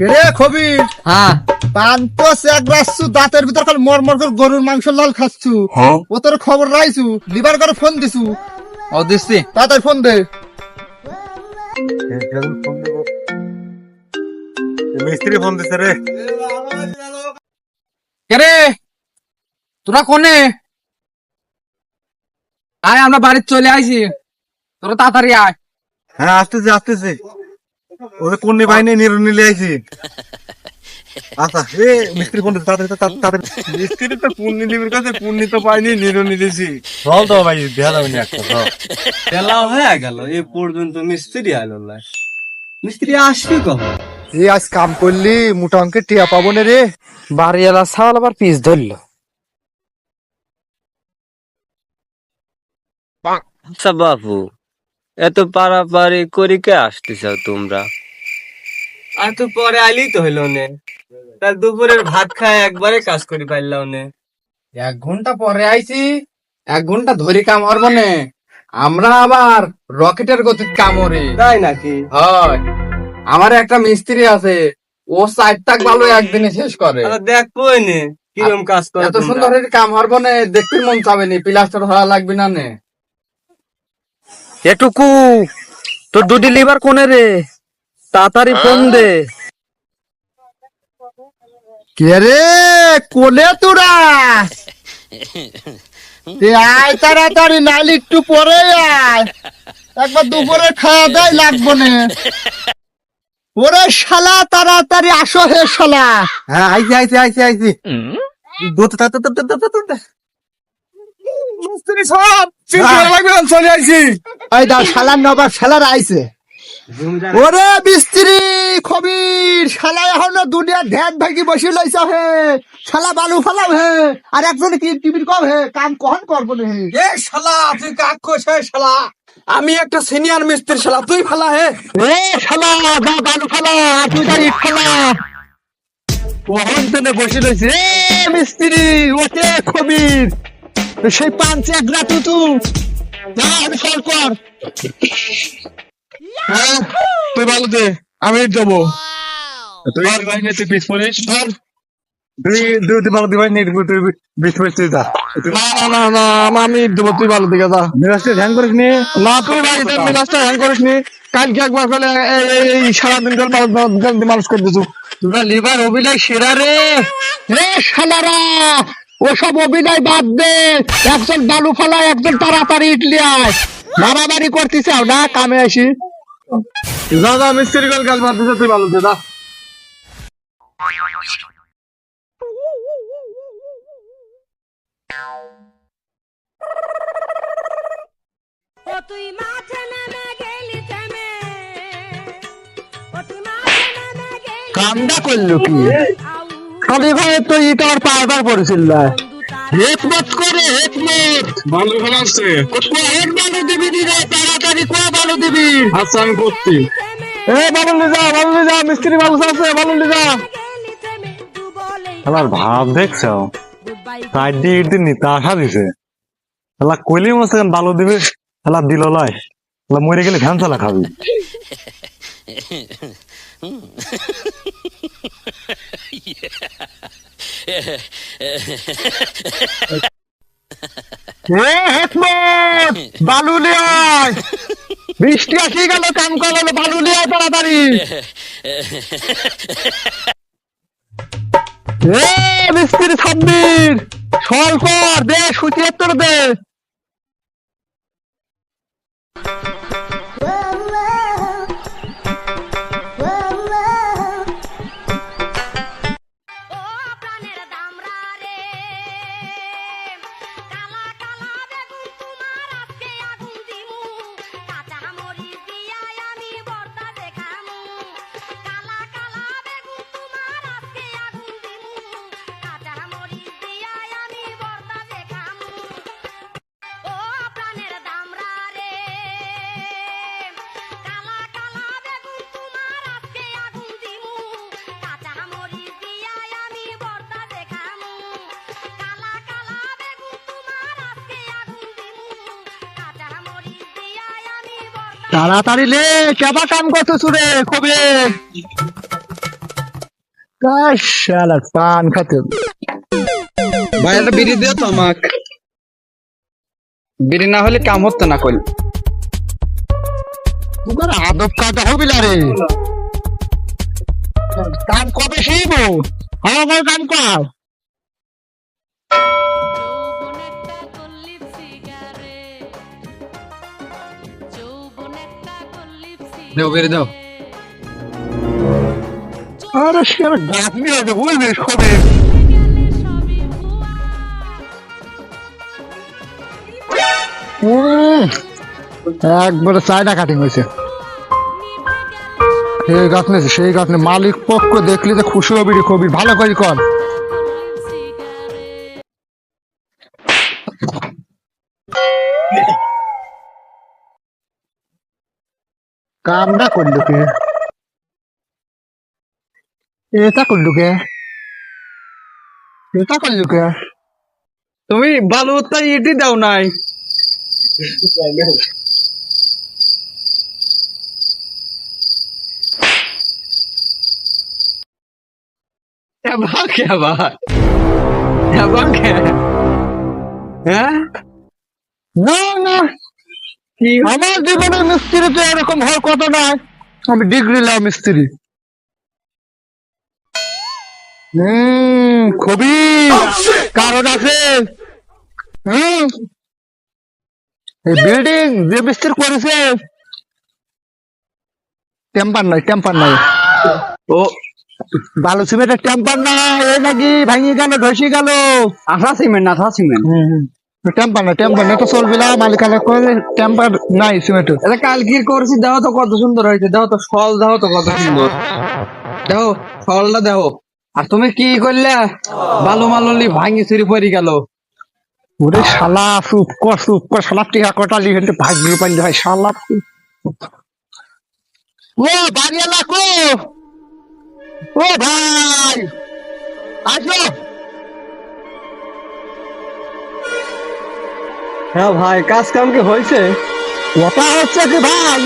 রে খবি হ্যাঁ। পান তো এক রাখছু দাঁতের ভিতর খালি মর মর করে গরুর মাংস লাল খাচ্ছু। ও তোর খবর রাইছু লিবার করে ফোন দিছু। ও দিচ্ছি। তাড়াতাড়ি ফোন দে। মিস্ত্রি ফোন দিছে রে। কে রে? তোরা কোনে? আয় আমরা বাড়িতে চলে আইছি। তোরা তাড়াতাড়ি আয়। হ্যাঁ আসতেছে আসতেছে। ওদের কোন বাহিনী নিরু নিলে আইছি। আচ্ছা এ মিস্ত্রি ফোন তাড়াতাড়ি মিস্ত্রি তো পূর্ণি কাছে পূর্ণি তো পাইনি নিরনি দিছি চল তো ভাই দেখা যাবে না একটা চল। বেলা হয়ে গেল এই পর্যন্ত মিস্ত্রি আইলো না। মিস্ত্রি আসবি কখন? এই আজ কাম করলি মোটা অঙ্কের টিয়া পাবো না রে। বাড়িওয়ালা ছাওয়াল আবার পিস ধরলো। আচ্ছা বাপু এত পারাপারি করি কে আসতেছ তোমরা? আর তো পরে আইলি তো হইল নে। তার দুপুরের ভাত খায় একবারে কাজ করি পাইলাম নে। এক ঘণ্টা পরে আইছি এক ঘণ্টা ধরে কাম হরব নে। আমরা আবার রকেটের গতির কাম হরি তাই নাকি? হয়। আমার একটা মিস্ত্রি আছে ও সাইড তাক ভালো একদিনে শেষ করে। আচ্ছা, দেখ কই নে কিরম কাজ করে এত সুন্দর এর কাম হরব নে দেখতে মন চাবে নি প্লাস্টার হওয়া লাগবে না নে। এটুকু তোর দুটি লিভার কোনে রে? তাড়াতাড়ি ফোন দে। কে রে? কোলে তোরা? আয় তাড়াতাড়ি নাইলে একটু পরে আয়। একবার দুপুরে খাওয়া দায় লাগবো না। ওরে শালা তাড়াতাড়ি আসো হে শালা। হ্যাঁ আইছি আইছি আইছি আইছি। সব। চিন্তা লাগবে চলে আইছি। এই দা শালার নবাব শালার আইছে। ওরে মিস্ত্রি খবির শালা এখন দুনিয়া ধ্যান ভাগি বসে লাইছে হে। শালা বালু ফালাও হে। আর একজন কি টিভির কম হে। কাম কখন করব না? হে এ শালা তুই কাক কইছ শালা? আমি একটা সিনিয়র মিস্ত্রি শালা তুই ফালা হে? এ শালা বা বালু ফালা তুই তার ইট ফালা। কখন তেনে বসে লাইছে এ মিস্ত্রি ওতে খবির। সেই পাঞ্চে এক রাতু তু। যা আমি কল কর। হ্যাঁ তুই ভালো দে আমি দেবো। তুই আর তুই পিস পড়িস। ধর। দুই দুই তুই ভালো দিবাই নেই তুই বিশ পঁচিশ যা। না না না না আমি দেবো তুই ভালো দিকে যা। নিরাজকে ধ্যান করিস নি? না তুই বাড়িতে মিলাসটা করিস নি? কালকে একবার ফেলে এই সারাদিন ধরে মানুষ করে দিছু তোরা লিভার অভিনয় সেরা রে। রে শালারা ওসব অভিনয় বাদ দে। একজন বালু ফালা একজন তাড়াতাড়ি ইটলি আয়। মারামারি করতে চাও না কামে আসি যা যা মিস্ত্রি কাল কাল মার দিছে তুই ভালো যা তুই মাঠে নেমে গেলি থেমে ও তুই মাঠে নেমে গেলি কামটা করল কি? খালি ভাই তো ইটা আর পারবার পড়েছিল তার হেকমত করে হেকমত। ভালো ফেলে আসছে হেক বালু দিবি দি রে তাড়াতাড়ি বালু দিবি। আচ্ছা আমি করছি। এ বালু লি যা বালু লি যা মিস্ত্রি বালু আছে বালু লি যা। গেলি থেমে তু বলেই আমার ভাব দেখছ? তাই দিয়ে ইট দিন নিতে আসা দিছে। এলা কইলি হচ্ছে ভালো দিবে এলা দিল লাই এলা মরে গেলে ভ্যান চালা খাবি। বালু আয়। বৃষ্টি আসি গেল, কাম করল বালু আয় তাড়াতাড়ি। মিস্ত্রি সাব্বির সরকার কর দে সুচিয়ে তোর দে। তাড়াতাড়ি লে কেবা কাম করতেছ রে কবে। শালা পান খাতে ভাই একটা বিড়ি দিও তো আমাক। বিড়ি না হলে কাম হতো না কইল তোমার আদব কাটা হবে না রে। কাম কবে শিখব? আমার কাম কর। দেও বিড়ি দাও। আরে সে গাছ নিয়ে গেলে সবই ভুয়া একবারে চায়না কাটিং হয়েছে। সেই গাছ নিয়েছে সেই গাছ নিয়ে মালিক পক্ষ দেখলি যে খুশি হবি রে কবি ভালো করে কর। কামটা করল কে এটা করল কে এটা করল কে তুমি বালু তাই ইটি দাও নাই এবার কে আবার এবার কে হ্যাঁ না না আমার জীবনে মিস্ত্রি তো এরকম হওয়ার কথা নয়। আমি ডিগ্রি লাও মিস্ত্রি। হম খুবই কারণ আছে। হম। এই বিল্ডিং যে মিস্ত্রি করেছে টেম্পার নাই টেম্পার নাই। ও বালু সিমেন্টের টেম্পার নাই এই নাকি ভাঙি গেল ধসি গেল। আঠা সিমেন্ট আঠা সিমেন্ট। টেম্পার না টেম্পার না তো চলবি না মালিকানা করে টেম্পার নাই সিমেন্টের এটা কালকে করছি দেখো তো কত সুন্দর হয়েছে দেখো তো ফল দেখো তো কত সুন্দর। দেখো ফলটা দেখো আর তুমি কি করলে? বালু মাললি ভাঙি চুরি পড়ে গেল। ওরে শালা চুপ কর চুপ কর শালা টিকা কটালি হেঁটে ভাগ্য পাইলে হয় শালা। ও বাড়িওয়ালা কো? ও ভাই আসো। হ্যাঁ ভাই কাজ কাম কি হয়েছে? কথা হচ্ছে কি ভাই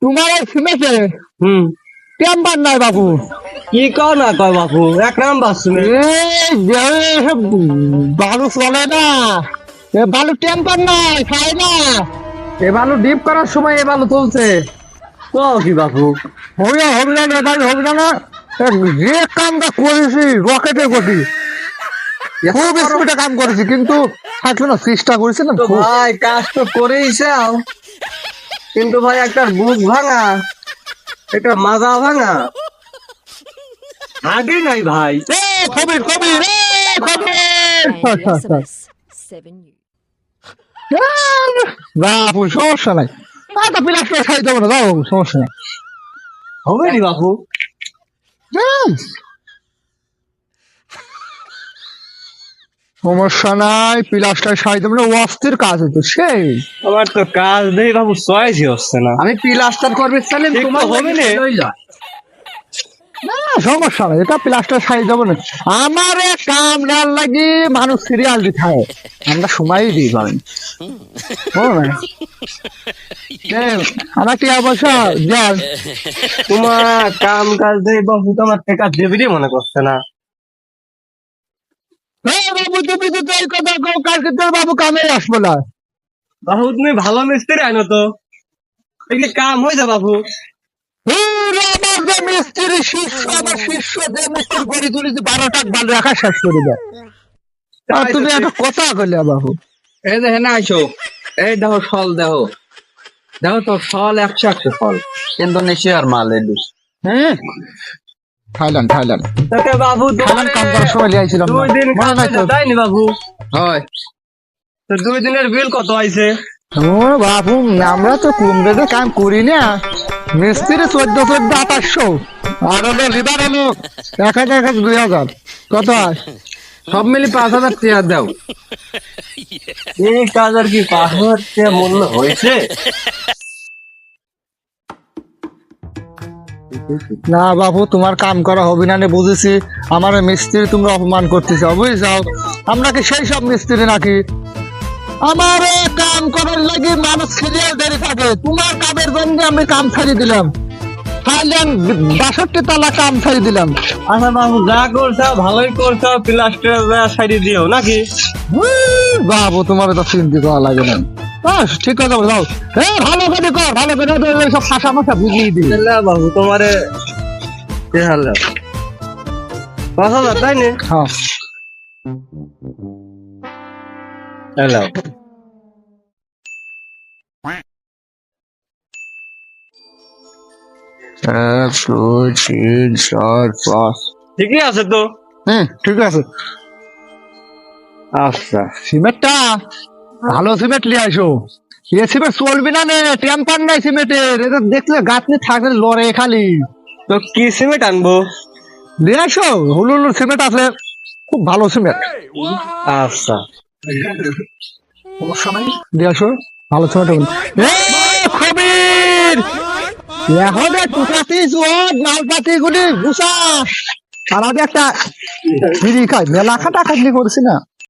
তোমার শুনেছে? হুম। টেম্পার নাই বাবু কি কও না কয় বাপু এক নাম্বার শুনে। বালু চলে না এ বালু টেম্পার নাই খায় না। এ বালু ডিপ করার সময় এ বালু তুলছে। কও কি বাপু? হবে হবে না ভাই হবে না। যে কামটা করেছি রকেটের গতি। খুব স্পিডে কাম করেছি কিন্তু থাকল না চেষ্টা করেছি না তো ভাই কাজ তো করেই চাও। কিন্তু ভাই একটা বুক ভাঙা একটা মাজা ভাঙা। আগে নাই ভাই। কবির কবির এ কবির। SMS 7U. বাপু সমস্যা নাই। আটা প্লাস্টার খাই দেবো না যাও সমস্যা নাই। হবে নি বাপু? সমস্যা নাই প্লাস্টার সাই দেবো না অস্থির কাজ হতো সেই। আমার তো কাজ নেই বাবু চয়েসই হচ্ছে না। আমি প্লাস্টার করবে চাইলে ঠিক তো তোমার হবে নে। না সমস্যা নাই এটা প্লাস্টার সাই দেবো না। আমার কাম না লাগি মানুষ সিরিয়াল দিতে হয় আমরা সময় দিই পাবেন আমার টিয়া পয়সা দেন তোমার কাম কাজ নেই বাবু তোমার টাকা দেবেরই মনে করছে না। বাবু তুমি তো এই কথা কও কালকে তোর বাবু কামে আসব না বাবু তুমি ভালো মিস্ত্রি আনো তো। এগুলি কাম হয়ে যা বাবু। মিস্ত্রি শিষ্য আমার শিষ্য যে মিস্ত্রি করে তুলেছি বারো টাক ভালো রাখা শেষ করে দেয়। আর তুমি একটা কথা কইলে বাবু। এই যে হেনা আইসো এই দেখো ফল দেখো। দেখো তো ফল একশো একশো ফল ইন্দোনেশিয়ার মাল এডি হ্যাঁ? Thailand Thailand. তোকে বাবু থাইল্যান্ড কাম করার সময় লিয়াইছিলাম না। দুই দিন মনে নাই তো দেয়নি বাবু। হয়। তো দুই দিনের বিল কত আইছে? ও বাবু আমরা তো কম রেটে কাম করি না। মিস্ত্রি চোদ্দ চোদ্দ আঠাশশো। আর হলো লিভার হলো এক হাজার এক হাজার দুই হাজার। কত হয়? সব মিলি পাঁচ হাজার টাকা দাও। এই কাজ আর কি পাঁচ হাজার মূল্য হয়েছে? না বাবু তোমার কাম করা হবে না বুঝেছি। আমার মিস্ত্রি তোমরা অপমান করতেছ বুঝছাও আমরা কি সেই সব মিস্ত্রি নাকি? আমার কাম করার লাগে মানুষ সিরিয়াল দাঁড়িয়ে থাকে তোমার কামের জন্য আমি কাম ছাড়িয়ে দিলাম। বাষট্টি তালা কাম ছাড়ি দিলাম। আচ্ছা বাবু যা করছ ভালোই করছ প্লাস্টার সাইডে দিও নাকি? বাবু তোমার তো চিন্তা করা লাগে না। বাস ঠিক কথা বলো যাও। এ ভালো করে কর ভালো করে তো সব মাথা বুঝিয়ে দিই তাহলে বাবু তোমারে দেখালে পাঁচ হাজার তাই নে? হ্যাঁ। হ্যালো এক দুই তিন চার পাঁচ। ঠিকই আছে তো? হ্যাঁ ঠিক আছে। আচ্ছা। সিমেন্টটা? ভালো সিমেন্ট নিয়ে আসো এ সিমেন্ট চলবি না নে টেম্পার নাই সিমেন্টের। এটা দেখলে গাছ নিয়ে থাকলে লড়ে খালি। তো কি সিমেন্ট আনব? নিয়ে আসো হলু হলু সিমেন্ট আছে। খুব ভালো সিমেন্ট। আচ্ছা। নিয়ে আসো ভালো সিমেন্ট খবির! এখন টুকাতি জোয়ার মালপাতি গুলি গুছা আর একটা বিড়ি খাই মেলা খাটা খাটনি করছি না?